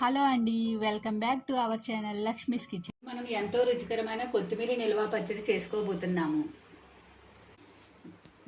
Hello అండి welcome back to our channel Lakshmi's Kitchen. మనం ఎంతో రుచికరమైన కొత్తిమీర నిల్వ పచ్చడి చేసుకోబోతున్నాము.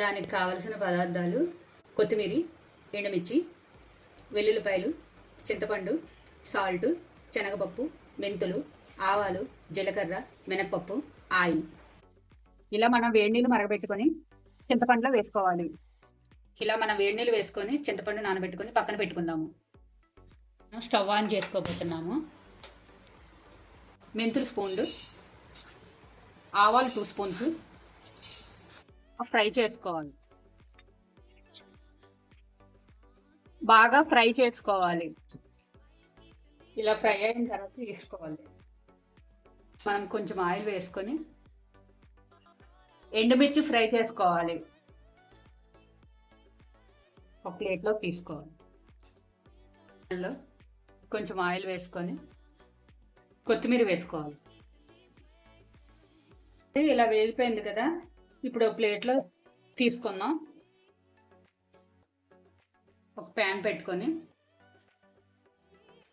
దానికి కావలసిన పదార్థాలు కొత్తిమీర ఎండుమిర్చి వెల్లుల్లిపాయలు చింతపండు సాల్ట్ శనగపప్పు మెంతులు ఆవాలు జీలకర్ర మినప్పప్పు ఆయిల్. ఇలా మనం వేడి నీళ్ళు మరగబెట్టుకొని చింతపండులో వేసుకోవాలి. ఇలా మనం వేడి నీళ్ళు వేసుకొని చింతపండు నానబెట్టుకొని పక్కన పెట్టుకుందాము. స్టవ్ ఆన్ చేసుకోబోతున్నాము. మెంతులు స్పూన్లు. ఆవాలు టూ స్పూన్స్. ఫ్రై చేసుకోవాలి. బాగా ఫ్రై చేసుకోవాలి. ఇలా ఫ్రై అయిన తర్వాత తీసుకోవాలి మనం కొంచెం ఆయిల్ వేసుకొని ఎండుమిర్చి ఫ్రై చేసుకోవాలి. ఒక ప్లేట్లో తీసుకోవాలి. అందులో కొంచెం ఆయిల్ వేసుకొని కొత్తిమీర వేసుకోవాలి. ఇలా వేగిపోయింది కదా ఇప్పుడు ఒక ప్లేట్లో తీసుకుందాం. ఒక ప్యాన్ పెట్టుకొని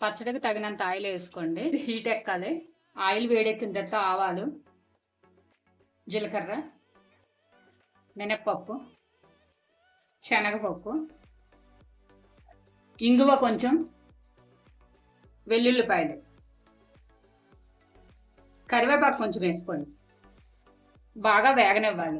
పచ్చడికి తగినంత ఆయిల్ వేసుకోండి. ఇది హీట్ ఎక్కాలి. ఆయిల్ వేడెక్కిన తర్వాత ఆవాలు జీలకర్ర మినప్పప్పు శనగపప్పు ఇంగువ కొంచెం వెల్లుల్లిపాయలు. కరివేపాకు కొంచెం వేసుకోండి. బాగా వేగనివ్వాలి.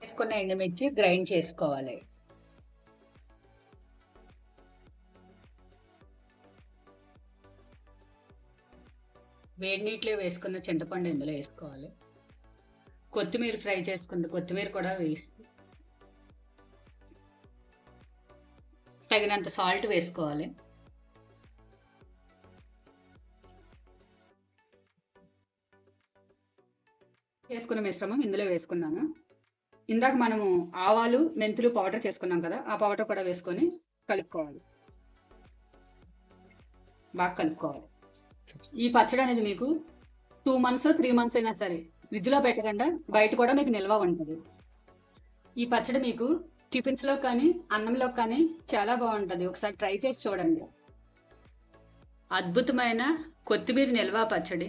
వేసుకున్న ఎండుమిర్చి గ్రైండ్ చేసుకోవాలి. వేడి నీటిలో వేసుకున్న చింతపండు ఇందులో వేసుకోవాలి. కొత్తిమీర ఫ్రై చేసుకుంది కొత్తిమీర కూడా వేసి తగినంత సాల్ట్ వేసుకోవాలి. వేసుకున్న మిశ్రమం ఇందులో వేసుకున్నాను. ఇందాక మనము ఆవాలు మెంతులు పౌడర్ చేసుకున్నాం కదా ఆ పౌడర్ కూడా వేసుకొని కలుపుకోవాలి. బాగా కలుపుకోవాలి. ఈ పచ్చడి అనేది మీకు టూ మంత్స్ త్రీ మంత్స్ అయినా సరే ఫ్రిడ్జ్లో పెట్టకుండా బయట కూడా మీకు నిల్వ ఉంటుంది. ఈ పచ్చడి మీకు టిఫిన్స్లో కానీ అన్నంలో కానీ చాలా బాగుంటుంది. ఒకసారి ట్రై చేసి చూడండి. అద్భుతమైన కొత్తిమీర నిల్వ పచ్చడి.